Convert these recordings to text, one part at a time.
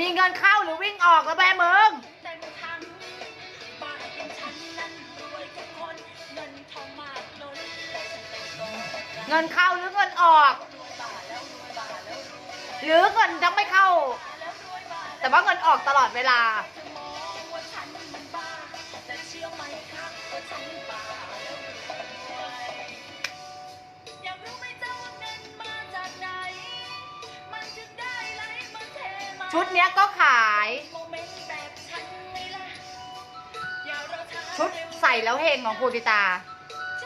มีเงินเข้าหรือวิ่งออกแล้วแม่มึงเต็มทั้งบ้านเป็นฉันนั้นรวยทุกคนเงินทองมากล้นและฉันเป็นโตเงินเข้าหรือเงินออก รวยบาแล้วรวยบาแล้วรวยหรือเงินยังไม่เข้า แล้วรวยบ้าแต่ว่าเงินออกตลอดเวลา ชุดเนี้ยก็ขาย ชุดใส่แล้วเฮงของครูปิตา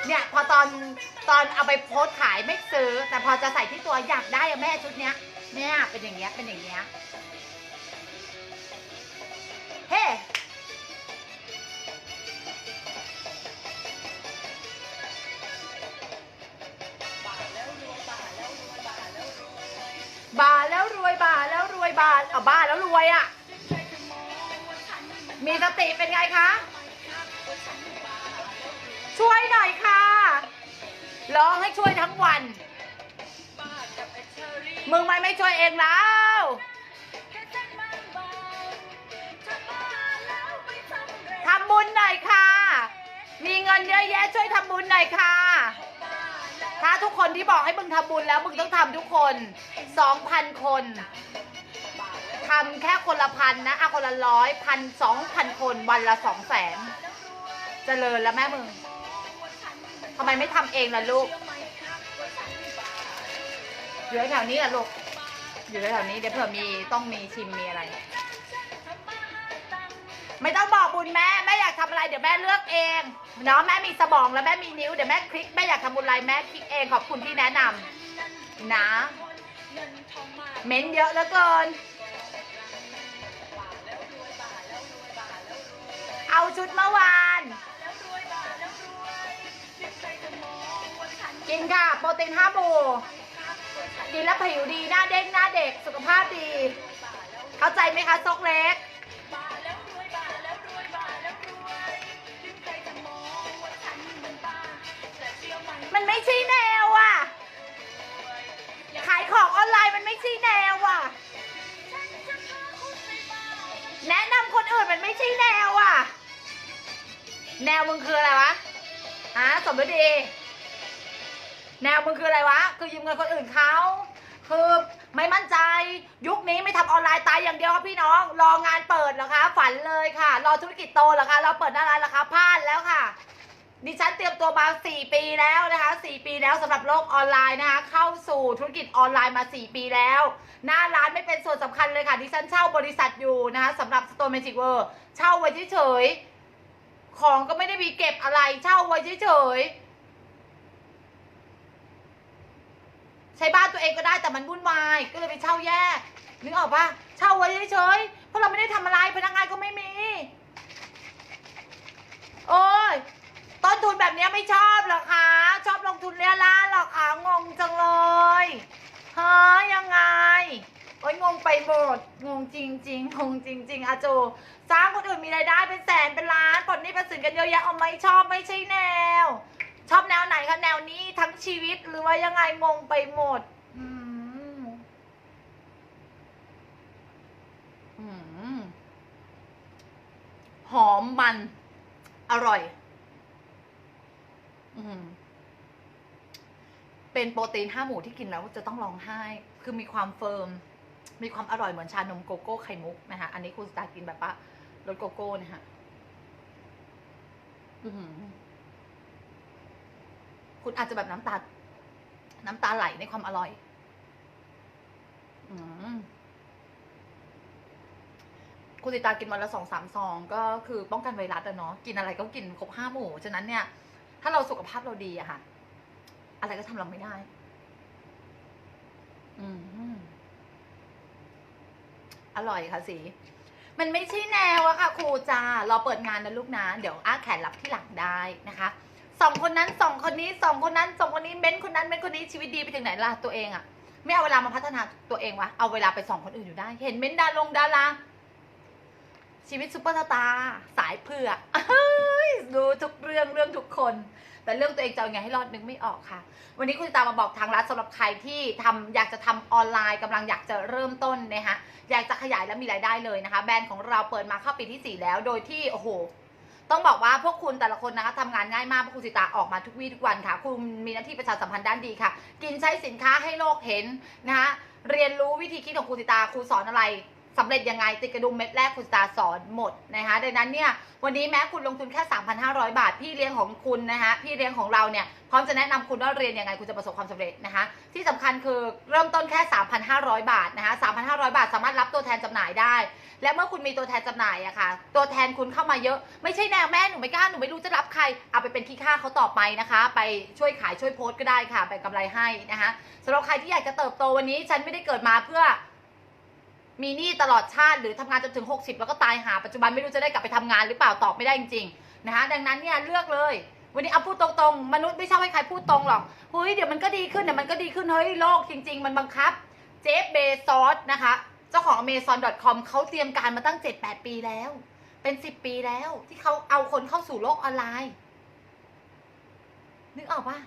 เนี่ยพอตอนตอนเอาไปโพสขายไม่ซื้อ แต่พอจะใส่ที่ตัวอยากได้อะแม่ชุดเนี้ยเนี่ยเป็นอย่างเงี้ยเป็นอย่างเงี้ย บาเอาบ้านแล้วรวยอะ่ะ มีสติเป็นไงคะ ช่วยหน่อยค่ะ ร้องให้ช่วยทั้งวัน มึงไม่ไม่ช่วยเองแล้วทำบุญหน่อยค่ะ มีเงินเยอะแยะช่วยทำบุญหน่อยค่ะ ถ้าทุกคนที่บอกให้มึงทำบุญแล้วมึงต้องทำทุกคน 2,000 คนำแค่คนละพันนะอะคนละร้อยพันสองพันคนวันละสองแสนเจริญแล้วแม่มึงทำไมไม่ทำเองล่ะลูก อยู่แถวๆนี้ล่ะลูก อยู่แถวๆนี้เดี๋ยวเผื่อมีต้องมีชิมมีอะไร ไม่ต้องบอกบุญแม่แม่อยากทำอะไรเดี๋ยวแม่เลือกเองเนาะแม่มีสมองแล้วแม่มีนิ้วเดี๋ยวแม่คลิกแม่อยากทำบุญอะไรแม่คลิกเองขอบคุณที่แนะนำนะเงินทองมากเม้นเยอะเหลือเกิน เอาชุดเมื่อวาน กินค่ะ โปรตีนห้าบูกินแล้วผิวดี หน้าเด้งหน้าเด็ก สุขภาพดี เข้าใจไหมคะซกเล็ก มันไม่ชี้แนวอะ ขายของออนไลน์มันไม่ชี้แนวอะ แนะนำคนอื่นมันไม่ชี้แนว แนวมึงคืออะไรวะฮะสมฤดีแนวมึงคืออะไรวะ คือยืมเงินคนอื่นเขาคือไม่มั่นใจยุคนี้ไม่ทำออนไลน์ตายอย่างเดียวครับพี่น้อง รองานเปิดเหรอคะ ฝันเลยค่ะ รอธุรกิจโตเหรอคะ เราเปิดหน้าร้านเหราคาพลาดแล้วค่ะดิฉันเตรียมตัวมา4 ปีแล้วนะคะ 4 ปีแล้วสำหรับโลกออนไลน์นะคะ เข้าสู่ธุรกิจออนไลน์มา 4 ปีแล้ว หน้าร้านไม่เป็นส่วนสำคัญเลยค่ะดิฉันเช่าบริษัทอยู่นะคะสำหรับ Store Magic World เช่าไว้เฉยๆ ของก็ไม่ได้มีเก็บอะไรเช่าไว้เฉยๆใช้บ้านตัวเองก็ได้แต่มันวุ่นวายก็เลยไปเช่าแยกนึกออกปะเช่าไว้เฉยๆเพราะเราไม่ได้ทำอะไรพนักงานก็ไม่มี โอ้ยต้นทุนแบบนี้ไม่ชอบหรอกคะชอบลงทุนเรียล้าหรอกคะงงจังเลยเฮ้ยยังไง โอ้ยงงไปหมด งงจริงๆงงงจริงๆอาโจสร้างคนอื่นมีรายได้เป็นแสนเป็นล้านปลดหนี้เป็นสินกันเยอะแยะเอาไม่ชอบไม่ใช่แนว ชอบแนวไหนคะแนวนี้ทั้งชีวิตหรือว่ายังไงงงไปหมดอืมอืมหอมมัน อร่อย อืมเป็นโปรตีนห้าหมูที่กินแล้วจะต้องร้องไห้ คือมีความเฟิร์ม มีความอร่อยเหมือนชานมโกโก้ไข่มุกนะคะอันนี้คุณสตาร์กินแบบว่ารสโกโก้นะคะอื้อหือคุณอาจจะแบบน้ำตา น้ำตาไหลในความอร่อยอืมคุณติตากินวันละสองสามซอง ก็คือป้องกันไวรัสอะเนาะกินอะไรก็กินครบห้าหมู่ ฉะนั้นเนี่ย ถ้าเราสุขภาพเราดีอะค่ะ อะไรก็ทำเราไม่ได้ อืม อร่อยค่ะสี มันไม่ใช่แนวอะค่ะครูจ้าเราเปิดงานนะลูกนะเดี๋ยวอ้าแขนรับที่หลังได้นะคะสองคนนั้นสองคนนี้สองคนนั้นสองคนนี้เบ้นคนนั้นเบ้นคนนี้ชีวิตดีไปถึงไหนล่ะตัวเองอะไม่เอาเวลามาพัฒนาตัวเองวะเอาเวลาไปสองคนอื่นอยู่ได้ เห็นเบ้นดาลงดาราชีวิตซุปเปอร์สตาร์สายเผือกเอ้ยดูทุกเรื่องเรื่องทุกคน แต่เรื่องตัวเองจะเอาไงให้รอดนึกไม่ออกค่ะ วันนี้คุณตามมาบอกทางร้านสำหรับใครที่ทำอยากจะทำออนไลน์กำลังอยากจะเริ่มต้นนะคะอยากจะขยายและมีรายได้เลยนะคะ แบรนด์ของเราเปิดมาเข้าปีที่ 4 แล้ว โดยที่โอ้โหต้องบอกว่าพวกคุณแต่ละคนนะคะทำงานง่ายมากพราะคุณสิตาออกมาทุกวี่ทุกวันค่ะ คุณมีหน้าที่ประชาสัมพันธ์ด้านดีค่ะ กินใช้สินค้าให้โลกเห็นนะคะเรียนรู้วิธีคิดของคุณสิตาครูสอนอะไร สำเร็จยังไงติดกระดุมเม็ดแรกคุณตาสอนหมดนะคะดังนั้นเนี่ยวันนี้แม้คุณลงทุนแค่ 3,500 บาท พี่เลี้ยงของคุณนะคะพี่เลี้ยงของเราเนี่ยพร้อมจะแนะนำคุณว่าเรียนยังไงคุณจะประสบความสำเร็จนะคะที่สำคัญคือเริ่มต้นแค่ 3,500 บาทนะคะ3,500 บาทสามารถรับตัวแทนจำหน่ายได้ และเมื่อคุณมีตัวแทนจำหน่ายอะค่ะตัวแทนคุณเข้ามาเยอะ ไม่ใช่แนวแม่หนูไม่กล้าหนูไม่รู้จะรับใครเอาไปเป็นขี้ข้าเขาต่อไปนะคะ ไปช่วยขายช่วยโพสต์ก็ได้ค่ะแบ่งกำไรให้นะคะสำหรับใครที่อยากจะเติบโตวันนี้ฉันไม่ได้เกิดมาเพื่อ มีหนี้ตลอดชาติหรือทำงานจนถึง 60 แล้วก็ตายหาปัจจุบันไม่รู้จะได้กลับไปทำงานหรือเปล่าตอบไม่ได้จริงๆนะคะดังนั้นเนี่ยเลือกเลย วันนี้เอาพูดตรงๆ มนุษย์ไม่ชอบให้ใครพูดตรงหรอกเฮ้ยเดี๋ยวมันก็ดีขึ้นเดี๋ยวมันก็ดีขึ้นเฮ้ยโลกจริง ๆ มันบังคับเจฟเบซอสนะคะเจ้าของ Amazon.com เขาเตรียมการมาตั้ง 7-8 ปีแล้ว เป็น 10 ปีแล้วที่เขาเอาคนเข้าสู่โลกออนไลน์นึกออกปะ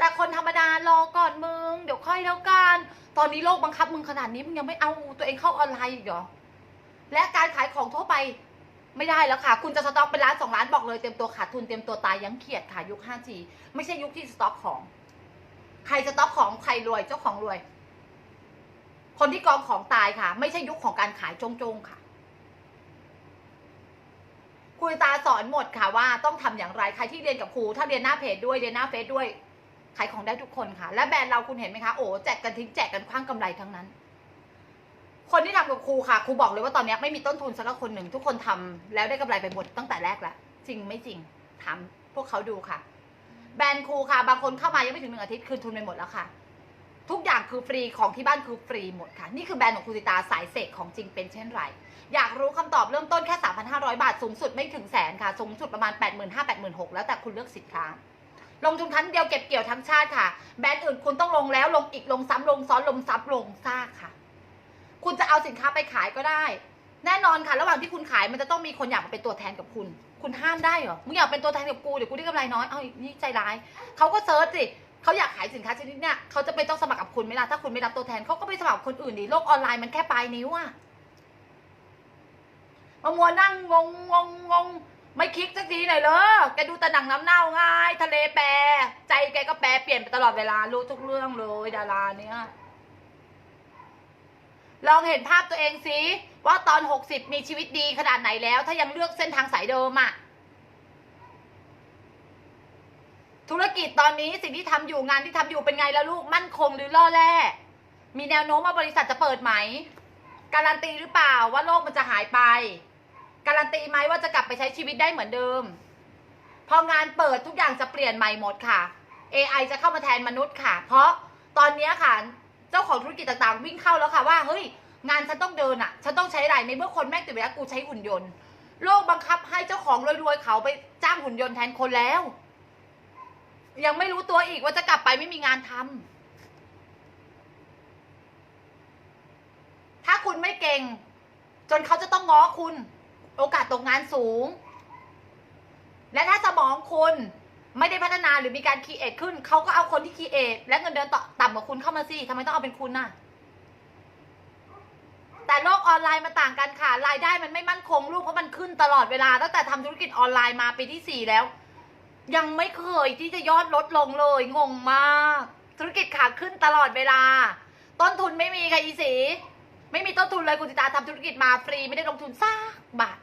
แต่คนธรรมดารอก่อนมึง เดี๋ยวค่อยแล้วกัน ตอนนี้โลกบังคับมึงขนาดนี้มึงยังไม่เอาตัวเองเข้าออนไลน์อีกเหรอ และการขายของทั่วไปไม่ได้แล้วค่ะ คุณจะสต็อกเป็นล้านสองล้านบอกเลยเตรียมตัวขาดทุนเตรียมตัวตายยังเขียดค่ะยุค 5G ไม่ใช่ยุคที่สต็อกของ ใครสต็อกของใครรวยเจ้าของรวย คนที่กองของตายค่ะ ไม่ใช่ยุคของการขายจงจงๆค่ะครูตาสอนหมดค่ะว่าต้องทำอย่างไรใครที่เรียนกับครูถ้าเรียนหน้าเพจด้วยเรียนหน้าเฟซด้วย ขายของได้ทุกคนค่ะ และแบรนด์เราคุณเห็นไหมคะ โอ้แจกกันทิ้งแจกกันคว้างกำไรทั้งนั้น คนที่ทำกับครูค่ะครูบอกเลยว่าตอนนี้ไม่มีต้นทุนสักคนหนึ่งทุกคนทำแล้วได้กำไรไปหมดตั้งแต่แรกแล้วจริงไม่จริงถามพวกเขาดูค่ะ แบรนด์ครูค่ะ บางคนเข้ามายังไม่ถึงหนึ่งอาทิตย์คืนทุนไปหมดแล้วค่ะ ทุกอย่างคือฟรีของที่บ้านคือฟรีหมดค่ะ นี่คือแบรนด์ของครูสิตาสายเสกของจริงเป็นเช่นไรอยากรู้คำตอบเริ่มต้นแค่ 3,500 บาทสูงสุดไม่ถึงแสนค่ะสูงสุดประมาณ 85,000 86,000แล้วแต่คุณเลือกสินค้า ลงทุนครั้งเดียวเก็บเกี่ยวทั้งชาติค่ะ แบรนด์อื่นคุณต้องลงแล้วลงอีกลงซ้ำลงซ้อนลงซับลงซากค่ะ คุณจะเอาสินค้าไปขายก็ได้ แน่นอนค่ะ ระหว่างที่คุณขายมันจะต้องมีคนอยากมาเป็นตัวแทนกับคุณ คุณห้ามได้เหรอมึงอยากเป็นตัวแทนกับกูเดี๋ยวกูได้กำไรน้อย เอานี่ใจร้ายเขาก็เซิร์ชสิเขาอยากขายสินค้าชนิดเนี้ยเขาจะไปต้องสมัครกับคุณไหมล่ะถ้าคุณไม่รับตัวแทนเขาก็ไปสมัครคนอื่นดิโลกออนไลน์มันแค่ปลายนิ้วอะมามัวนั่งงงงงงง ไม่คลิกสักทีหน่อยเลยแกดูแต่หนังน้ำเน่าง่ายทะเลแปรใจแกก็แปรเปลี่ยนไปตลอดเวลารู้ทุกเรื่องเลยดาราเนี้ยลองเห็นภาพตัวเองสิว่าตอน60มีชีวิตดีขนาดไหนแล้ว ถ้ายังเลือกเส้นทางสายเดิมอะธุรกิจตอนนี้สิ่งที่ทำอยู่งานที่ทำอยู่เป็นไงแล้วลูกมั่นคงหรือล่อแร่มีแนวโน้มว่าบริษัทจะเปิดไหม การันตีหรือเปล่าว่าโลกมันจะหายไป การันตีไหมว่าจะกลับไปใช้ชีวิตได้เหมือนเดิม พองานเปิดทุกอย่างจะเปลี่ยนใหม่หมดค่ะ AI จะเข้ามาแทนมนุษย์ค่ะ เพราะตอนนี้ค่ะ เจ้าของธุรกิจต่างๆ วิ่งเข้าแล้วค่ะว่าเฮ้ยงานฉันต้องเดินอะ ฉันต้องใช้อะไรในเมื่อคนแม่งติดไปแล้วกูใช้หุ่นยนต์ โลกบังคับให้เจ้าของรวยๆเขาไปจ้างหุ่นยนต์แทนคนแล้ว ยังไม่รู้ตัวอีกว่าจะกลับไปไม่มีงานทำถ้าคุณไม่เก่ง จนเขาจะต้องง้อคุณ โอกาสตกงานสูง และถ้าสมองคุณไม่ได้พัฒนาหรือมีการคีเอทขึ้น เขาก็เอาคนที่คีเอทและเงินเดือนต่ำต่ำกว่าคุณเข้ามาสิทำไมต้องเอาเป็นคุณน่ะ แต่โลกออนไลน์มาต่างกันค่ะ รายได้มันไม่มั่นคงลูกเพราะมันขึ้นตลอดเวลา ตั้งแต่ทำธุรกิจออนไลน์มาปีที่สี่แล้ว ยังไม่เคยที่จะยอดลดลงเลย งงมาก ธุรกิจขาขึ้นตลอดเวลา ต้นทุนไม่มีค่ะอีสีไม่มีต้นทุนเลยคุณจิตาทำธุรกิจมาฟรีไม่ได้ลงทุนสักบาท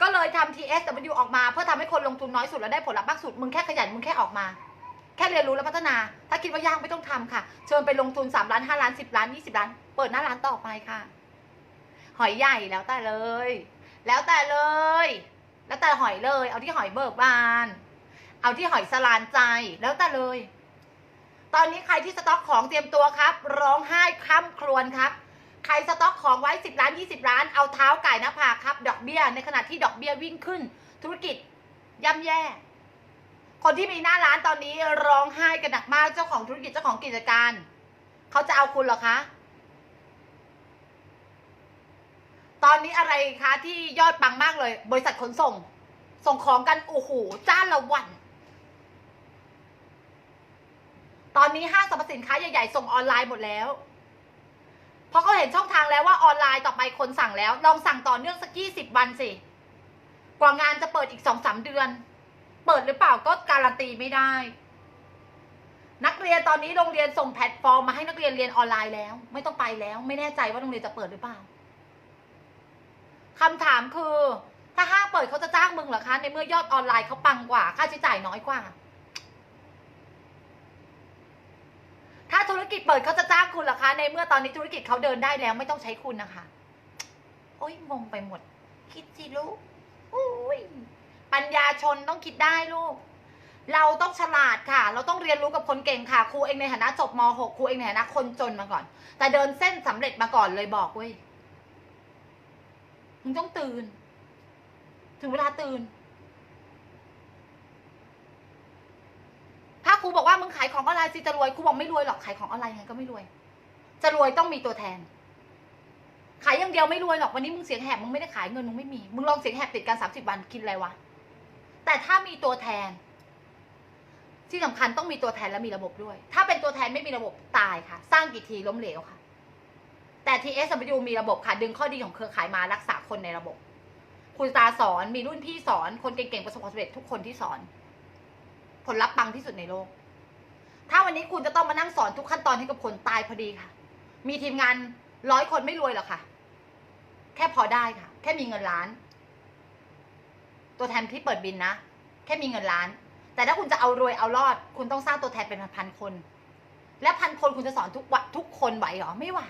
ก็เลยทำ TSW ออกมาเพื่อทำให้คนลงทุนน้อยสุดแล้วได้ผลลัพธ์มากสุด มึงแค่ขยันมึงแค่ออกมา แค่เรียนรู้และพัฒนา ถ้าคิดว่ายากไม่ต้องทำค่ะ เชิญไปลงทุน 3 ล้าน 5 ล้าน 10 ล้าน 20 ล้าน เปิดหน้าร้านต่อไปค่ะ หอยใหญ่แล้วแต่เลย แล้วแต่เลย แล้วแต่หอยเลย เอาที่หอยเบิกบาน เอาที่หอยสลานใจแล้วแต่เลย ตอนนี้ใครที่สต็อกของเตรียมตัวครับ ร้องไห้คร่ำครวญครับ ใครสต็อกของไว้ 10 ล้าน 20 ล้าน เอาเท้าไก่หน้าผากครับ ดอกเบี้ย ในขณะที่ดอกเบี้ยวิ่งขึ้น ธุรกิจย่ำแย่ คนที่มีหน้าร้านตอนนี้ร้องไห้กันหนักมากเจ้าของธุรกิจเจ้าของกิจการ เขาจะเอาคุณหรอคะ ตอนนี้อะไรคะที่ยอดปังมากเลย บริษัทขนส่ง ส่งของกันโอ้โหจ้าละวันตอนนี้ห้างสรรพสินค้าใหญ่ ๆ ส่งออนไลน์หมดแล้ว เพราะเขาเห็นช่องทางแล้วว่าออนไลน์ต่อไปคนสั่งแล้ว ลองสั่งต่อเนื่องสักยี่สิบวันสิ กว่างานจะเปิดอีกสองสามเดือน เปิดหรือเปล่าก็การันตีไม่ได้ นักเรียนตอนนี้โรงเรียนส่งแพลตฟอร์มมาให้นักเรียนเรียนออนไลน์แล้ว ไม่ต้องไปแล้ว ไม่แน่ใจว่าโรงเรียนจะเปิดหรือเปล่าคำถามคือ ถ้าห้างเปิดเขาจะจ้างมึงเหรอคะ ในเมื่อยอดออนไลน์เขาปังกว่า ค่าใช้จ่ายน้อยกว่าาธุรกิจเปิดเขาจะจ้างคุณหรอคะ ในเมื่อตอนนี้ธุรกิจเขาเดินได้แล้วไม่ต้องใช้คุณนะคะ โอ้ยงงไปหมด คิดสิลูกอุ้ยปัญญาชนต้องคิดได้ลูก เราต้องฉลาดค่ะ เราต้องเรียนรู้กับคนเก่งค่ะ ครูเองในฐานะจบม .6 ครูเองในฐานะคนจนมาก่อน แต่เดินเส้นสำเร็จมาก่อนเลยบอกเว้ย มึงต้องตื่น ถึงเวลาตื่น ถ้า ครูบอกว่ามึงขายของออนไลน์สิจะรวยครูบอกไม่รวยหรอกขายของออนไลน์ยังไงก็ไม่รวย จะรวยต้องมีตัวแทน ขายอย่างเดียวไม่รวยหรอกวันนี้มึงเสียงแหบมึงไม่ได้ขายเงินมึงไม่มีมึงลองเสียงแหบติดกันสามสิบวันกินอะไรวะแต่ถ้ามีตัวแทน ที่สำคัญต้องมีตัวแทนและมีระบบด้วย ถ้าเป็นตัวแทนไม่มีระบบตายค่ะ สร้างกี่ทีล้มเหลวค่ะ แต่ TSW มีระบบค่ะดึงข้อดีของเครือข่ายมารักษาคนในระบบ คุณตาสอนมีรุ่นพี่สอนคนเก่งๆประสบความสำเร็จทุกคนที่สอน ผลลัพธ์ปังที่สุดในโลก ถ้าวันนี้คุณจะต้องมานั่งสอนทุกขั้นตอนให้กับคนตายพอดีค่ะ มีทีมงานร้อยคนไม่รวยหรอกค่ะ แค่พอได้ค่ะ แค่มีเงินล้าน ตัวแทนที่เปิดบินนะ แค่มีเงินล้าน แต่ถ้าคุณจะเอารวยเอารอด คุณต้องสร้างตัวแทนเป็นพันๆคน และพันคนคุณจะสอนทุกวันทุกคนไหวหรอไม่ไหว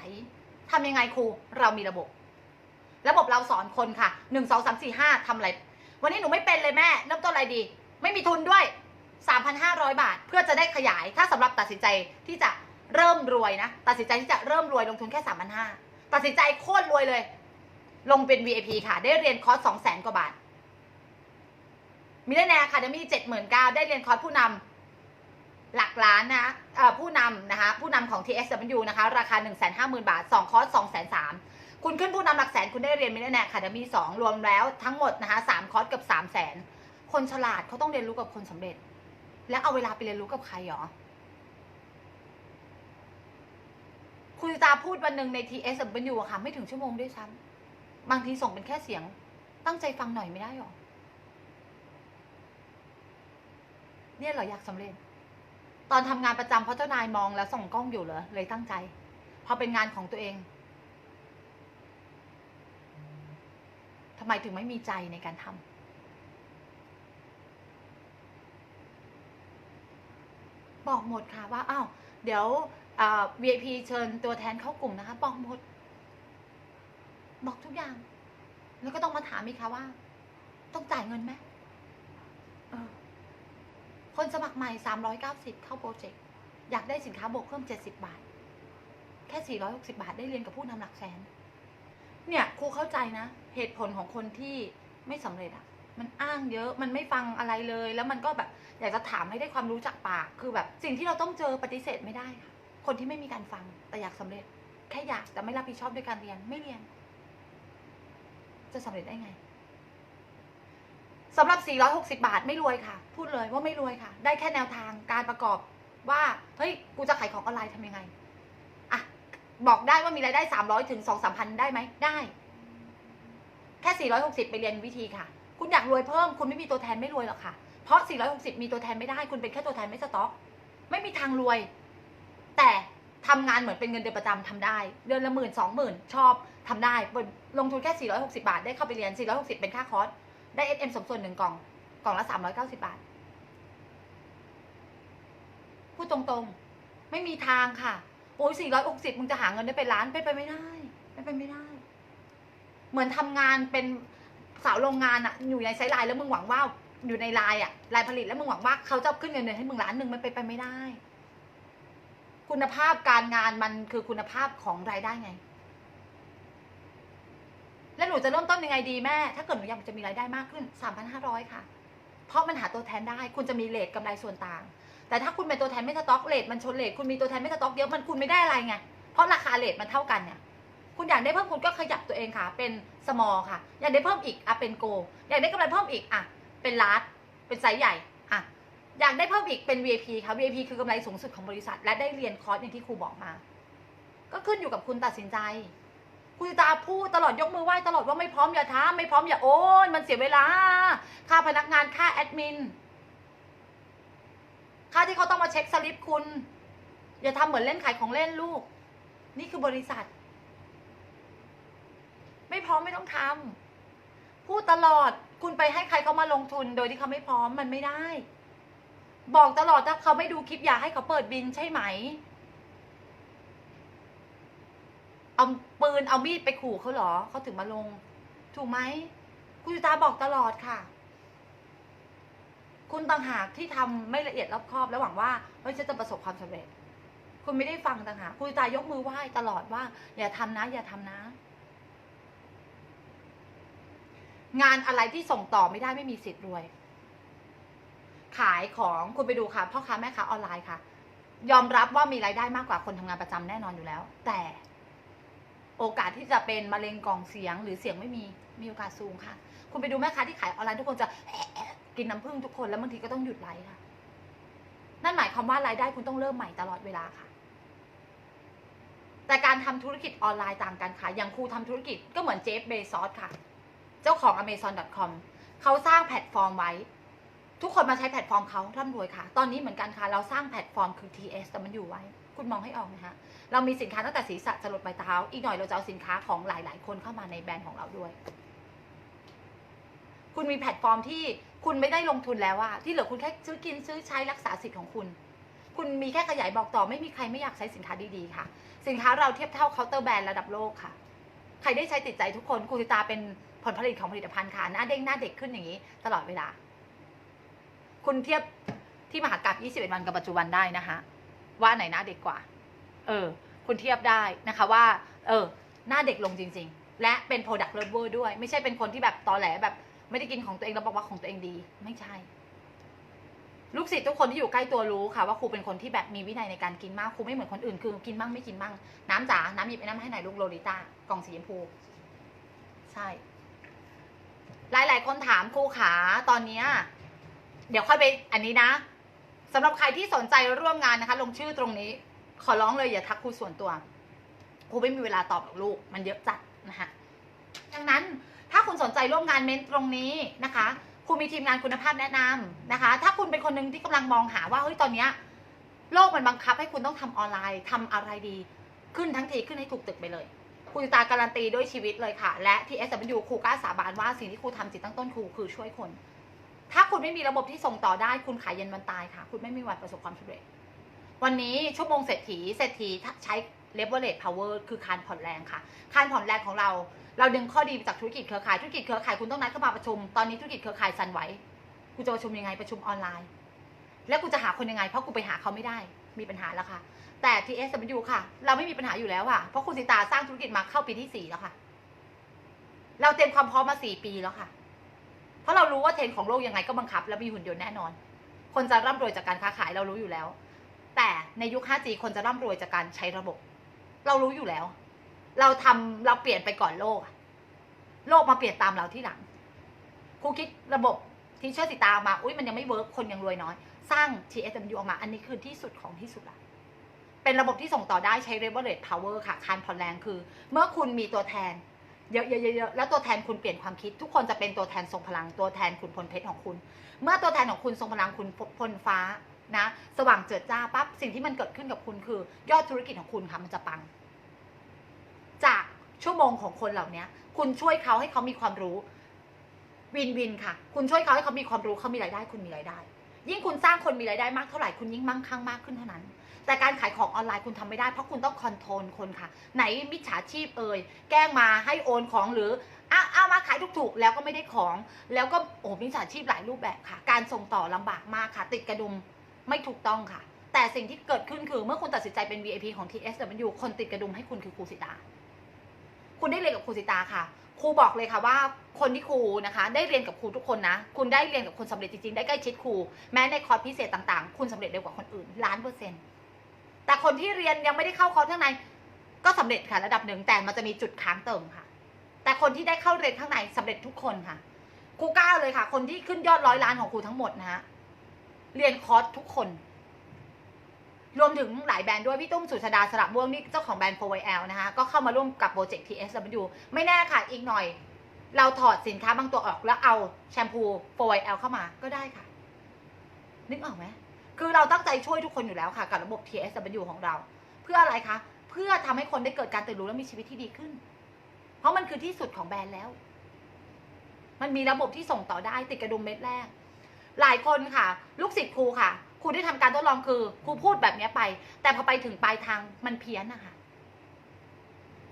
ทำยังไงครูเรามีระบบ ระบบเราสอนคนค่ะหนึ่งสองสามสี่ห้าทำอะไรวันนี้หนูไม่เป็นเลยแม่เริ่มต้นอะไรดี ไม่มีทุนด้วย สามพันห้าร้อยบาท เพื่อจะได้ขยายถ้าสำหรับตัดสินใจที่จะเริ่มรวยนะ ตัดสินใจที่จะเริ่มรวยลงทุนแค่สามพันห้าตัดสินใจโคตรรวยเลย ลงเป็น VIP ค่ะ ได้เรียนคอร์สสองแสนกว่าบาทมิเลเนียคาเดมี่เจ็ดหมื่นเก้าได้เรียนคอร์สผู้นำหลักล้านนะผู้นำนะคะ ผู้นำของ TSW นะคะ ราคา 1 5 0 0 0 0 บาท 2 คอร์ส 2 3 0 0 0คุณขึ้นผู้นำหลักแสน คุณได้เรียนมิเลเนียคาเดมี่สองรวมแล้วทั้งหมดนะคะสามคอร์สเกับ 3 0 0 0 0 0 คนฉลาดเขาต้องเรียนรู้กับคนสำเร็จ แล้วเอาเวลาไปเรียนรู้กับใครหรอ คุณตาพูดวันหนึ่งใน TSW อะค่ะ ไม่ถึงชั่วโมงด้วยซ้ำบางทีส่งเป็นแค่เสียง ตั้งใจฟังหน่อยไม่ได้หรอ เนี่ยเหรออยากสำเร็จ ตอนทำงานประจำเพราะเจ้านายมองแล้วส่องกล้องอยู่เหรอ เลยตั้งใจ พอเป็นงานของตัวเองทำไมถึงไม่มีใจในการทำ บอกหมดค่ะว่าอ้าวเดี๋ยว VIP เชิญตัวแทนเข้ากลุ่มนะคะ บอกหมด บอกทุกอย่าง แล้วก็ต้องมาถามอีกค่ะว่า ต้องจ่ายเงินไหมคนสมัครใหม่ 390 เข้าโปรเจกต์ อยากได้สินค้าบวกเพิ่ม 70 บาท แค่ 460 บาทได้เรียนกับผู้นำหลักแสน เนี่ยครูเข้าใจนะ เหตุผลของคนที่ไม่สำเร็จอะมันอ้างเยอะ มันไม่ฟังอะไรเลย แล้วมันก็แบบ อยากจะถามให้ได้ความรู้จากปาก คือแบบสิ่งที่เราต้องเจอปฏิเสธไม่ได้ค่ะ คนที่ไม่มีการฟังแต่อยากสำเร็จ แค่อยากแต่ไม่รับผิดชอบด้วยการเรียนไม่เรียน จะสำเร็จได้ไงสำหรับ 460 บาทไม่รวยค่ะ พูดเลยว่าไม่รวยค่ะ ได้แค่แนวทางการประกอบว่าเฮ้ยกูจะขายของออนไลน์ทำยังไงอะบอกได้ว่ามีรายได้ 300ถึง2 3พันได้ไหมได้ แค่ 460 ไปเรียนวิธีค่ะ คุณอยากรวยเพิ่ม คุณไม่มีตัวแทนไม่รวยหรอกค่ะ เพราะ 460 มีตัวแทนไม่ได้ คุณเป็นแค่ตัวแทนไม่สต็อก ไม่มีทางรวย แต่ทำงานเหมือนเป็นเงินเดือนประจำทำได้ เดือนละหมื่นสองหมื่นชอบทำได้ ลงทุนแค่ 460 บาท ได้เข้าไปเรียน 460 เป็นค่าคอร์ส ได้ SM สมส่วนหนึ่งกล่อง กล่องละ 390 บาท พูดตรงๆ ไม่มีทางค่ะ โอ้ย460 มึงจะหาเงินได้เป็นล้านเป็นไปไม่ได้เป็นไปไม่ได้ เหมือนทำงานเป็นสาวโรงงานอะอยู่ในไซไลน์แล้วมึงหวังว่า อยู่ในลน์อะลายผลิตแล้วมึงหวังว่าเขาจะขึ้นเงินเดือนให้มึงล้านหนึ่งมันเป็นไปไม่ได้ คุณภาพการงานมันคือคุณภาพของรายได้ไง แล้วหนูจะเริ่มต้นยังไงดีแม่ ถ้าเกิดหนูอยากจะมีรายได้มากขึ้น3,500ค่ะ เพราะมันหาตัวแทนได้ คุณจะมีเลทกำไรส่วนต่าง แต่ถ้าคุณเป็นตัวแทนไม่สต็อกเลทมันชนเลทคุณมีตัวแทนไม่สต็อกเยอะมันคุณไม่ได้อะไรไง เพราะราคาเลทมันเท่ากันเนี่ยคุณอยากได้เพิ่มคุณก็ขยับตัวเองค่ะ เป็น small ค่ะ อยากได้เพิ่มอีกอะเป็น go อยากได้กำไรเพิ่มอีกอะ เป็น large เป็นไซส์ใหญ่อะอยากได้เพิ่มอีกเป็น VIP ค่ะ VIP คือกำไรสูงสุดของบริษัท และได้เรียนคอร์สอย่างที่ครูบอกมา ก็ขึ้นอยู่กับคุณตัดสินใจ คุณตาพูดตลอดยกมือไหว้ตลอดว่าไม่พร้อมอย่าท้าไม่พร้อมอย่าโอนมันเสียเวลา ค่าพนักงานค่าแอดมินค่าที่เขาต้องมาเช็คสลิปคุณ อย่าทำเหมือนเล่นขายของเล่นลูก นี่คือบริษัท ไม่พร้อมไม่ต้องทำพูดตลอด คุณไปให้ใครเขามาลงทุนโดยที่เขาไม่พร้อมมันไม่ได้ บอกตลอดถ้าเขาไม่ดูคลิปอย่าให้เขาเปิดบินใช่ไหม เอาปืนเอามีดไปขู่เขาเหรอเขาถึงมาลง ถูกไหมคุณตาบอกตลอดค่ะ คุณต่างหากที่ทำไม่ละเอียดรอบคอบ แล้วหวังว่าเฮ้ยฉันจะประสบความสำเร็จ คุณไม่ได้ฟังต่างหากคุณตายกมือไหว้ตลอดว่า อย่าทำนะ อย่าทำนะ งานอะไรที่ส่งต่อไม่ได้ไม่มีสิทธิ์รวย ขายของคุณไปดูค่ะพ่อค้าแม่ค้าออนไลน์ค่ะ ยอมรับว่ามีรายได้มากกว่าคนทำงานประจำแน่นอนอยู่แล้ว แต่โอกาสที่จะเป็นมะเร็งกล่องเสียงหรือเสียงไม่มีมีโอกาสสูงค่ะ คุณไปดูแม่ค้าที่ขายออนไลน์ทุกคนจะกินน้ำผึ้งทุกคนแล้วบางทีก็ต้องหยุดไลฟ์ค่ะ นั่นหมายความว่ารายได้คุณต้องเริ่มใหม่ตลอดเวลาค่ะ แต่การทำธุรกิจออนไลน์ต่างกันค่ะ อย่างครูทำธุรกิจก็เหมือนเจฟเบซอสค่ะ เจ้าของ amazon.com เขาสร้างแพลตฟอร์มไว้ ทุกคนมาใช้แพลตฟอร์มเขาร่ำรวยค่ะ ตอนนี้เหมือนกันค่ะ เราสร้างแพลตฟอร์มคือ TS แต่มันอยู่ไว้ คุณมองให้ออกนะคะเรามีสินค้าตั้งแต่ศีรษะจรดปลายเท้า อีกหน่อยเราจะเอาสินค้าของหลาย ๆ คนเข้ามาในแบรนด์ของเราด้วย คุณมีแพลตฟอร์มที่คุณไม่ได้ลงทุนแล้วอะที่เหลือคุณแค่ซื้อกินซื้อใช้รักษาสิทธิ์ของคุณ คุณมีแค่ขยายบอกต่อไม่มีใครไม่อยากใช้สินค้าดี ๆ ค่ะ สินค้าเราเทียบเท่าเคาน์เตอร์แบรนด์ระดับโลกค่ะ ใครได้ใช้ติดใจทุกคนคุณติตาเป็น ผลผลิตของผลิตภัณฑ์ค่ะหน้าเด้งหน้าเด็กขึ้นอย่างนี้ ตลอดเวลา คุณเทียบที่มหากราบ21 วันกับปัจจุบันได้นะคะว่าไหนหน้าเด็กกว่า เออ คุณเทียบได้นะคะว่า เออ หน้าเด็กลงจริง ๆ และเป็น product lover ด้วย ไม่ใช่เป็นคนที่แบบตอแหลแบบไม่ได้กินของตัวเองแล้วบอกว่าของตัวเองดี ไม่ใช่ ลูกศิษย์ทุกคนที่อยู่ใกล้ตัวรู้ค่ะ ว่าครูเป็นคนที่แบบมีวินัยในการกินมากครูไม่เหมือนคนอื่นคือกินบ้างไม่กินบ้างน้ำจ๋าน้ำหยิบไอ้น้ำให้หน่อยลูกโลลิต้ากล่องสีชมพู ใช่ายคนถามครูขาตอนเนี้ยเดี๋ยวค่อยไปอันนี้นะสำหรับใครที่สนใจร่วมงานนะคะ ลงชื่อตรงนี้ ขอร้องเลยอย่าทักครูส่วนตัวครูไม่มีเวลาตอบลูก มันเยอะจัดนะคะดังนั้นถ้าคุณสนใจร่วมงานเม้นตรงนี้นะคะครูมีทีมงานคุณภาพแนะนำนะคะ ถ้าคุณเป็นคนหนึ่งที่กำลังมองหาว่าเฮ้ยตอนเนี้ยโลกมันบังคับให้คุณต้องทำออนไลน์ทำอะไรดี ขึ้นทั้งทีขึ้นให้ถูกตึกไปเลย ครูตาการันตีด้วยชีวิตเลยค่ะ และที่ SW ครูกล้าสาบานว่าสิ่งที่ครูทำจิตตั้งต้นครูคือช่วยคน ถ้าคุณไม่มีระบบที่ส่งต่อได้ คุณขายเย็นวันตายค่ะ คุณไม่มีวันประสบความสำเร็จ วันนี้ชั่วโมงเศรษฐีเศรษฐีใช้ leverage power คือคานผ่อนแรงค่ะคานผ่อนแรงของเรา เราดึงข้อดีจากธุรกิจเครือข่ายธุรกิจเครือข่ายคุณต้องนัดเข้ามาประชุมตอนนี้ธุรกิจเครือข่ายสั่นไหวกูจะประชุมยังไงประชุมออนไลน์ แล้วกูจะหาคนยังไง เพราะกูไปหาเขาไม่ได้ มีปัญหาแล้วค่ะ แต่ TSW ค่ะ เราไม่มีปัญหาอยู่แล้วค่ะเพราะคุณสิตาสร้างธุรกิจมาเข้าปีที่สี่แล้วค่ะ เราเตรียมความพร้อมมาสี่ปีแล้วค่ะ เพราะเรารู้ว่าเทรนด์ของโลกยังไงก็บังคับ และมีหุ่นยนต์แน่นอน คนจะร่ำรวยจากการค้าขายเรารู้อยู่แล้ว แต่ในยุค 5G คนจะร่ำรวยจากการใช้ระบบ เรารู้อยู่แล้ว เราทำเราเปลี่ยนไปก่อนโลก โลกมาเปลี่ยนตามเราที่หลังครูคิดระบบที่เชื่อติตามมาอุ้ยมันยังไม่เวิร์กคนยังรวยน้อย สร้าง TSMU ออกมา อันนี้คือที่สุดของที่สุดละเป็นระบบที่ส่งต่อได้ใช้ leverage power ค่ะ คานผ่อนแรงคือ เมื่อคุณมีตัวแทนเยอะๆๆแล้วตัวแทนคุณเปลี่ยนความคิด ทุกคนจะเป็นตัวแทนทรงพลังตัวแทนคุณพลเพชรของคุณ เมื่อตัวแทนของคุณทรงพลังคุณพลฟ้านะสว่างเจิดจ้าปั๊บสิ่งที่มันเกิดขึ้นกับคุณคือ ยอดธุรกิจของคุณค่ะมันจะปัง จากชั่วโมงของคนเหล่านี้คุณช่วยเขาให้เขามีความรู้วินวินค่ะ คุณช่วยเขาให้เขามีความรู้เขามีรายได้ คุณมีรายได้ ยิ่งคุณสร้างคนมีรายได้มากเท่าไหร่คุณยิ่งมั่งคั่งมากขึ้นเท่านั้น แต่การขายของออนไลน์คุณทำไม่ได้เพราะคุณต้องคอนโทรลคนค่ะ ไหนมิจฉาชีพเอ่ยแกล้งมาให้โอนของหรืออ้าวเอามาขายถูกๆแล้วก็ไม่ได้ของ แล้วก็โอ้มิจฉาชีพหลายรูปแบบค่ะ การส่งต่อลำบากมากค่ะ ติดกระดุมไม่ถูกต้องค่ะ แต่สิ่งที่เกิดขึ้นคือเมื่อคุณตัดสินใจเป็น VIP ของ TSW คนติดกระดุมให้คุณคือครูสิตาคุณได้เรียนกับครูสิตาค่ะ ครูบอกเลยค่ะว่าคนที่ครูนะคะ ได้เรียนกับครูทุกคนนะ คุณได้เรียนกับคนสำเร็จจริงๆ ได้ใกล้ชิดครู แม้ในคอร์สพิเศษต่างๆ คุณสำเร็จเร็วกว่าคนอื่นล้านเปอร์เซ็นต์แต่คนที่เรียนยังไม่ได้เข้าคอร์สข้างใน ก็สำเร็จค่ะระดับหนึ่งแต่มันจะมีจุดค้างเติมค่ะ แต่คนที่ได้เข้าเรียนข้างในสำเร็จทุกคนค่ะครูกล้าเลยค่ะ คนที่ขึ้นยอดร้อยล้านของครูทั้งหมดนะฮะเรียนคอร์สทุกคน รวมถึงหลายแบรนด์ด้วย พี่ตุ้มสุชาดาสระม่วงนี่เจ้าของแบรนด์ 4YL นะคะ ก็เข้ามาร่วมกับโปรเจกต์ TSW ไม่แน่ค่ะ อีกหน่อย เราถอดสินค้าบางตัวออกแล้วเอาแชมพู 4YL เข้ามาก็ได้ค่ะ นึกออกไหมคือเราตั้งใจช่วยทุกคนอยู่แล้วค่ะ กับระบบ TSW ของเรา เพื่ออะไรคะ เพื่อทำให้คนได้เกิดการตื่นรู้และมีชีวิตที่ดีขึ้น เพราะมันคือที่สุดของแบรนด์แล้ว มันมีระบบที่ส่งต่อได้ติดกระดุมเม็ดแรก หลายคนค่ะ ลูกศิษย์ครูค่ะ ครูได้ทำการทดลองคือครูพูดแบบนี้ไป แต่พอไปถึงปลายทางมันเพี้ยนนะคะ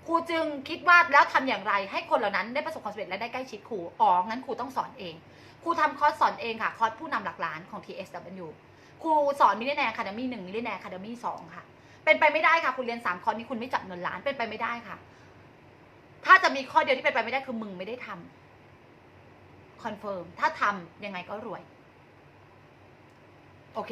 ครูจึงคิดว่าแล้วทำอย่างไร ให้คนเหล่านั้นได้ประสบความสำเร็จและได้ใกล้ชิดครูอ๋องั้นครูต้องสอนเองครูทำคอร์สสอนเองค่ะคอร์สผู้นำหลักล้านของ TSW ครูสอนมิเลนแนร์คาเดมี่หนึ่งมิเลนแนร์คาเดมี่สองค่ะ เป็นไปไม่ได้ค่ะ คุณเรียนสามคอร์สนี้คุณไม่จับเงินล้านเป็นไปไม่ได้ค่ะ ถ้าจะมีข้อเดียวที่เป็นไปไม่ได้คือมึงไม่ได้ทำคอนเฟิร์มถ้าทำยังไงก็รวย โอเค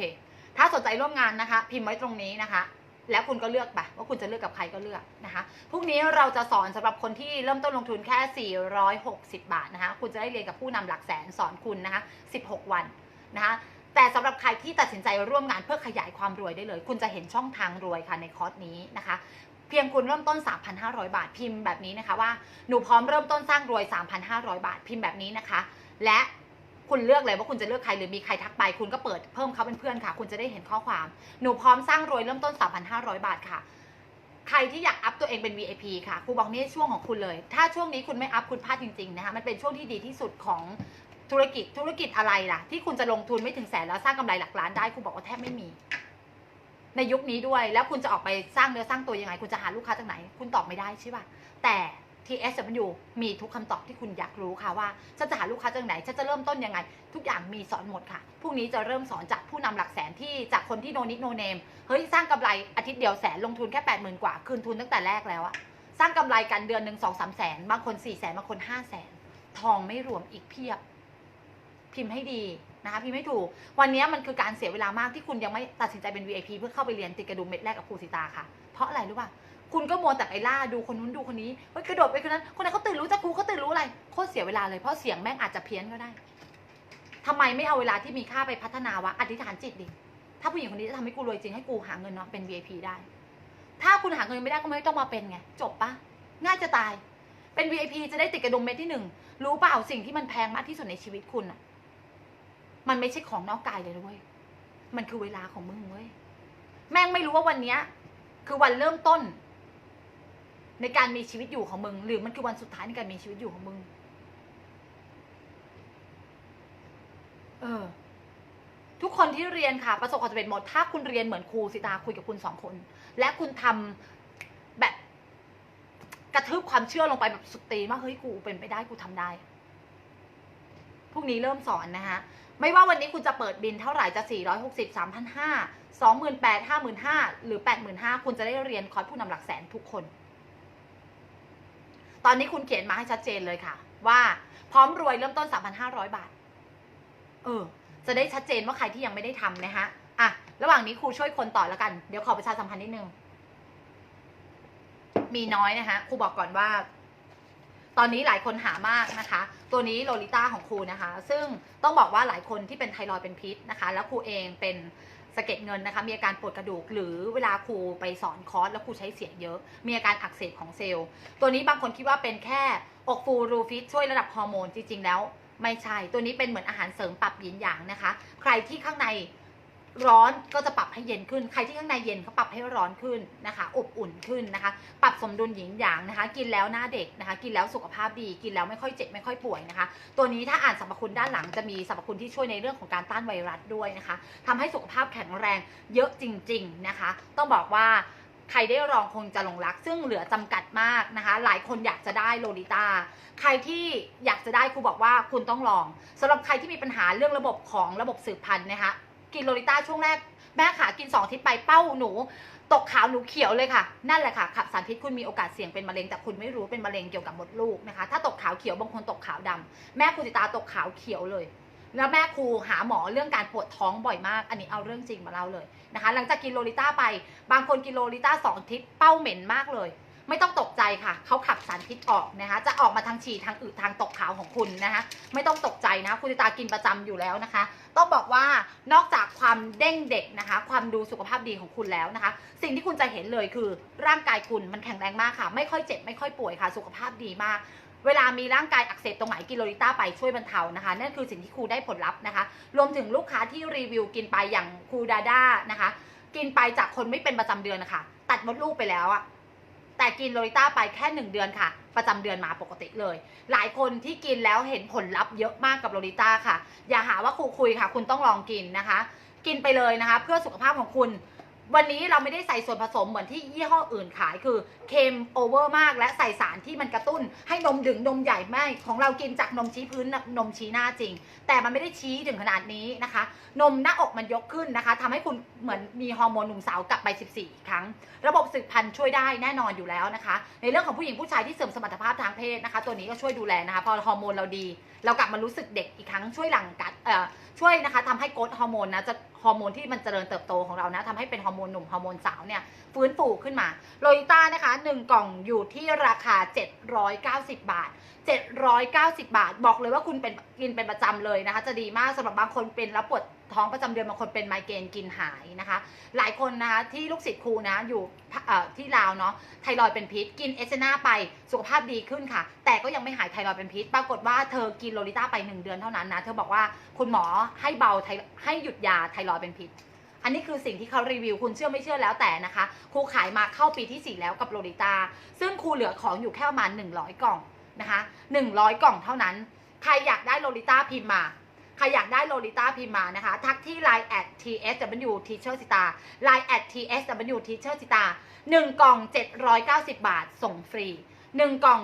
ถ้าสนใจร่วมงานนะคะ พิมพ์ไว้ตรงนี้นะคะ แล้วคุณก็เลือกไปว่าคุณจะเลือกกับใครก็เลือกนะคะพรุ่งนี้เราจะสอนสำหรับคนที่เริ่มต้นลงทุนแค่ 460 บาทนะคะ คุณจะได้เรียนกับผู้นำหลักแสนสอนคุณนะคะ 16 วันนะคะแต่สำหรับใครที่ตัดสินใจร่วมงานเพื่อขยายความรวยได้เลย คุณจะเห็นช่องทางรวยค่ะในคอร์สนี้นะคะ เพียงคุณเริ่มต้น 3,500 บาทพิมพ์แบบนี้นะคะว่าหนูพร้อมเริ่มต้นสร้างรวย 3,500 บาทพิมพ์แบบนี้นะคะ และ คุณเลือกเลยว่าคุณจะเลือกใครหรือมีใครทักไป คุณก็เปิดเพิ่มเขาเป็นเพื่อนค่ะ คุณจะได้เห็นข้อความ หนูพร้อมสร้างรวยเริ่มต้น 3,500 บาทค่ะ ใครที่อยากอัพตัวเองเป็น VIP ค่ะครูบอกนี่ช่วงของคุณเลย ถ้าช่วงนี้คุณไม่อัพคุณพลาดจริงๆนะคะมันเป็นช่วงที่ดีที่สุดของธุรกิจธุรกิจอะไรล่ะ ที่คุณจะลงทุนไม่ถึงแสนแล้วสร้างกำไรหลักล้านได้ครูบอกว่าแทบไม่มี ในยุคนี้ด้วยแล้วคุณจะออกไปสร้างเนื้อสร้างตัวยังไง คุณจะหาลูกค้าจากไหน คุณตอบไม่ได้ใช่ป่ะแต่ TSW มีทุกคำตอบที่คุณอยากรู้ค่ะว่าฉันจะหาลูกค้าจากไหนฉันจะเริ่มต้นยังไง ทุกอย่างมีสอนหมดค่ะพรุ่งนี้จะเริ่มสอนจากผู้นำหลักแสนที่จากคนที่โนนิดโนเนมเฮ้ยสร้างกำไรอาทิตย์เดียวแสนลงทุนแค่แปดหมื่นกว่าคืนทุนตั้งแต่แรกแล้วอะสร้างกำไรกันเดือนหนึ่งสองสามแสนบางคนสี่แสนบางคนห้าแสนทองไม่รวมอีกเพียบ พิมพ์ให้ดีนะคะพิมพ์ให้ถูก วันนี้มันคือการเสียเวลามากที่คุณยังไม่ตัดสินใจเป็น VIP เพื่อเข้าไปเรียนติดกระดุมเม็ดแรกกับครูสิตาค่ะ เพราะอะไรรู้ป่ะ คุณก็มัวแต่ไปล่าดูคนนู้นดูคนนี้เฮ้ยกระโดดไปคนนั้น คนนั้นเขาตื่นรู้จากครูเขาตื่นรู้อะไรโคตรเสียเวลาเลยเพราะเสียงแม่งอาจจะเพี้ยนก็ได้ทำไมไม่เอาเวลาที่มีค่าไปพัฒนาวะอธิษฐานจิตดิถ้าผู้หญิงคนนี้จะทำให้กูรวยจริงให้กูหาเงินเนาะเป็น VIP ได้ ถ้าคุณหาเงินไม่ได้ก็ไม่ต้องมาเป็นไงจบปะง่ายจะตาย เป็น VIP จะได้ติดกระดุมเม็ดที่หนึ่งรู้เปล่าสิ่งที่มันแพงมากที่สุดในชีวิตคุณอะมันไม่ใช่ของนอกกายเลยนะเว้ยมันคือเวลาของมึงเว้ยแม่งไม่รู้ว่าวันเนี้ย คือวันเริ่มต้น ในการมีชีวิตอยู่ของมึง หรือมันคือวันสุดท้ายในการมีชีวิตอยู่ของมึง เออ ทุกคนที่เรียนค่ะ ประสบความสำเร็จหมด ถ้าคุณเรียนเหมือนครูสิตาคุยกับคุณสองคน และคุณทำแบบกระทืบความเชื่อลงไปแบบสุดตีนว่าเฮ้ยกูเป็นไปได้กูทำได้พรุ่งนี้เริ่มสอนนะคะไม่ว่าวันนี้คุณจะเปิดบินเท่าไหร่จะ 460 3,500 28,000 55,000 หรือ 85,000 คุณจะได้เรียนคอร์สผู้นำหลักแสนทุกคน ตอนนี้คุณเขียนมาให้ชัดเจนเลยค่ะ ว่าพร้อมรวยเริ่มต้น 3,500 บาท เออ จะได้ชัดเจนว่าใครที่ยังไม่ได้ทำนะคะอะ ระหว่างนี้ครูช่วยคนต่อแล้วกัน เดี๋ยวขอประชาสัมพันธ์นิดนึง มีน้อยนะคะครูบอกก่อนว่า ตอนนี้หลายคนหามากนะคะ ตัวนี้โลลิต้าของครูนะคะ ซึ่งต้องบอกว่าหลายคนที่เป็นไทรอยเป็นพิษนะคะ แล้วครูเองเป็นะเก็ดเงินนะคะมีอาการปวดกระดูก หรือเวลาครูไปสอนคอร์สแล้วครูใช้เสียงเยอะ มีอาการอักเสบของเซลล์ ตัวนี้บางคนคิดว่าเป็นแค่อกฟูรูฟิตช่วยระดับฮอร์โมนจริงๆแล้ว ไม่ใช่ ตัวนี้เป็นเหมือนอาหารเสริมปรับยินอย่างนะคะ ใครที่ข้างใน ร้อนก็จะปรับให้เย็นขึ้น ใครที่ข้างในเย็นเขาปรับให้ร้อนขึ้นนะคะ อบอุ่นขึ้นนะคะ ปรับสมดุลหยินหยางนะคะ กินแล้วหน้าเด็กนะคะ กินแล้วสุขภาพดี กินแล้วไม่ค่อยเจ็บไม่ค่อยป่วยนะคะ ตัวนี้ถ้าอ่านสรรพคุณด้านหลังจะมีสรรพคุณที่ช่วยในเรื่องของการต้านไวรัสด้วยนะคะทำให้สุขภาพแข็งแรงเยอะจริง ๆนะคะ ต้องบอกว่าใครได้ลองคงจะหลงรัก ซึ่งเหลือจำกัดมากนะคะ หลายคนอยากจะได้โลลิตาใครที่อยากจะได้ครูบอกว่าคุณต้องลองสำหรับใครที่มีปัญหาเรื่องระบบของระบบสืบพันธุ์นะคะ กินโลลิต้าช่วงแรก แม่ขากินสองทิตย์ไปเป้าหนู ตกขาวหนูเขียวเลยค่ะ นั่นแหละค่ะขับสารพิษคุณมีโอกาสเสี่ยงเป็นมะเร็งแต่คุณไม่รู้เป็นมะเร็งเกี่ยวกับมดลูกนะคะ ถ้าตกขาวเขียวบางคนตกขาวดำแม่ครูจิตาตกขาวเขียวเลย แล้วแม่ครูหาหมอเรื่องการปวดท้องบ่อยมาก อันนี้เอาเรื่องจริงมาเล่าเลยนะคะ หลังจากกินโลลิต้าไป บางคนกินโลลิต้าสองทิตย์เป้าเหม็นมากเลย ไม่ต้องตกใจค่ะ เขาขับสารพิษออกนะคะ จะออกมาทางฉี่ทางอึทางตกขาวของคุณนะคะ ไม่ต้องตกใจนะ คุณติตากินประจำอยู่แล้วนะคะ ต้องบอกว่านอกจากความเด้งเด็กนะคะ ความดูสุขภาพดีของคุณแล้วนะคะ สิ่งที่คุณจะเห็นเลยคือร่างกายคุณมันแข็งแรงมากค่ะ ไม่ค่อยเจ็บไม่ค่อยป่วยค่ะ สุขภาพดีมากเวลามีร่างกายอักเสบตรงไหนกินโลลิต้าไปช่วยบรรเทานะคะนั่นคือสิ่งที่ครูได้ผลลัพธ์นะคะ รวมถึงลูกค้าที่รีวิวกินไปอย่างครูดาด้านะคะ กินไปจากคนไม่เป็นประจำเดือนนะคะ ตัดมดลูกไปแล้วอะ แต่กินโลลิต้าไปแค่หนึ่งเดือนค่ะ ประจำเดือนมาปกติเลย หลายคนที่กินแล้วเห็นผลลัพธ์เยอะมากกับโลลิต้าค่ะ อย่าหาว่าครูคุยค่ะ คุณต้องลองกินนะคะ กินไปเลยนะคะ เพื่อสุขภาพของคุณ วันนี้เราไม่ได้ใส่ส่วนผสมเหมือนที่ยี่ห้ออื่นขายคือเค็มโอเวอร์มาก และใส่สารที่มันกระตุ้น ให้นมดึงนมใหญ่ไม่ของเรากินจากนมชี้พื้นนมชี้หน้าจริง แต่มันไม่ได้ชี้ถึงขนาดนี้นะคะ นมหน้าอกมันยกขึ้นนะคะทำให้คุณเหมือนมีฮอร์โมนหนุ่มสาวกลับไป 14 ครั้ง ระบบสืบพันธุ์ช่วยได้แน่นอนอยู่แล้วนะคะ ในเรื่องของผู้หญิงผู้ชายที่เสริมสมรรถภาพทางเพศนะคะ ตัวนี้ก็ช่วยดูแลนะคะพอฮอร์โมนเราดี เรากลับมารู้สึกเด็กอีกครั้งช่วยหลั่งกัดช่วยนะคะทำให้โกรทฮอร์โมนนะจะฮอร์โมนที่มันเจริญเติบโตของเรานะทำให้เป็นฮอร์โมนหนุ่มฮอร์โมนสาวเนี่ย ฟื้นฟูขึ้นมาโลลิต้านะคะ1กล่องอยู่ที่ราคา 790 บาท 790 บาท บอกเลยว่าคุณเป็นกินเป็นประจำเลยนะคะ จะดีมากสำหรับบางคนเป็นแล้วปวดท้องประจำเดือนบางคนเป็นไมเกรนกินหายนะคะ หลายคนนะคะที่ลูกศิษย์ครูนะอยู่ที่ลาวเนาะไทรอยด์เป็นพิษ กินเอสเซนาไปสุขภาพดีขึ้นค่ะ แต่ก็ยังไม่หายไทรอยด์เป็นพิษ ปรากฏว่าเธอกินโลลิต้าไป 1 เดือนเท่านั้นนะเธอบอกว่าคุณหมอให้เบาไทให้หยุดยาไทรอยด์เป็นพิษ อันนี้คือสิ่งที่เขารีวิว คุณเชื่อไม่เชื่อแล้วแต่นะคะครูขายมาเข้าปีที่ 4 แล้วกับโลลิต้าซึ่งครูเหลือของอยู่แค่ประมาณ100 กล่องนะคะ100 กล่องเท่านั้น ใครอยากได้โลลิต้าพิมพ์มาใครอยากได้โลลิต้าพิมมานะคะ ทักที่ Line at tsw teacher star Line at tsw teacher star 1กล่อง 790 บาท ส่งฟรี 1 กล่อง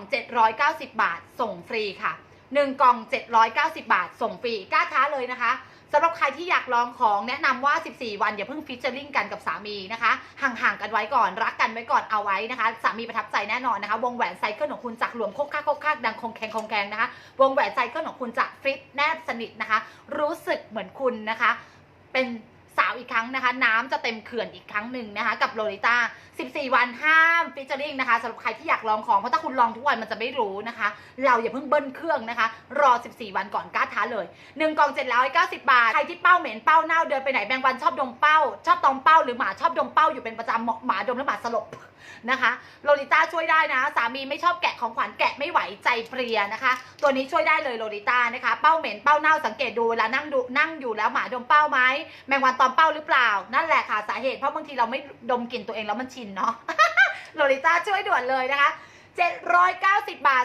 790 บาท ส่งฟรีค่ะ 1 กล่อง 790 บาท ส่งฟรี กล้าท้าเลยนะคะ สำหรับใครที่อยากลองของแนะนำว่า 14 วันอย่าเพิ่งฟิชเชอร์ลิงกันกับสามีนะคะ ห่างๆกันไว้ก่อนรักกันไว้ก่อนเอาไว้นะคะ สามีประทับใจแน่นอนนะคะ วงแหวนไซเคิลของคุณจากหลวมโคกค่าโคกค่าดังคงแคงคงแคงนะคะ วงแหวนไซเคิลของคุณจะฟิตแนบสนิทนะคะ รู้สึกเหมือนคุณนะคะ เป็น สาวอีกครั้งนะคะ น้ำจะเต็มเขื่อนอีกครั้งหนึ่งนะคะ กับโลลิต้า14 วันห้ามฟิชเชอริงนะคะสำหรับใครที่อยากลองของเพราะถ้าคุณลองทุกวันมันจะไม่รู้นะคะ เราอย่าเพิ่งเบิ้ลเครื่องนะคะ รอ 14 วันก่อนกล้าท้าเลย1กล่อง790 บาท ใครที่เป้าเหม็นเป้าเน่าเดินไปไหนแบงวันชอบดมเป้า ชอบตองเป้าหรือหมาชอบดมเป้าอยู่เป็นประจำหมาดมแล้วหมาสลบ นะคะโลลิต้าช่วยได้นะ สามีไม่ชอบแกะของขวัญแกะไม่ไหวใจเปรียนะคะ ตัวนี้ช่วยได้เลยโลลิต้านะคะ เป้าเหม็นเป้าเน่าสังเกตดูเวลานั่งดูนั่งอยู่แล้วหมาดมเป้าไหมแมงวันตอมเป้าหรือเปล่า นั่นแหละค่ะสาเหตุเพราะบางทีเราไม่ดมกลิ่นตัวเองแล้วมันชินเนาะโลลิต้าช่วยด่วนเลยนะคะ790 บาท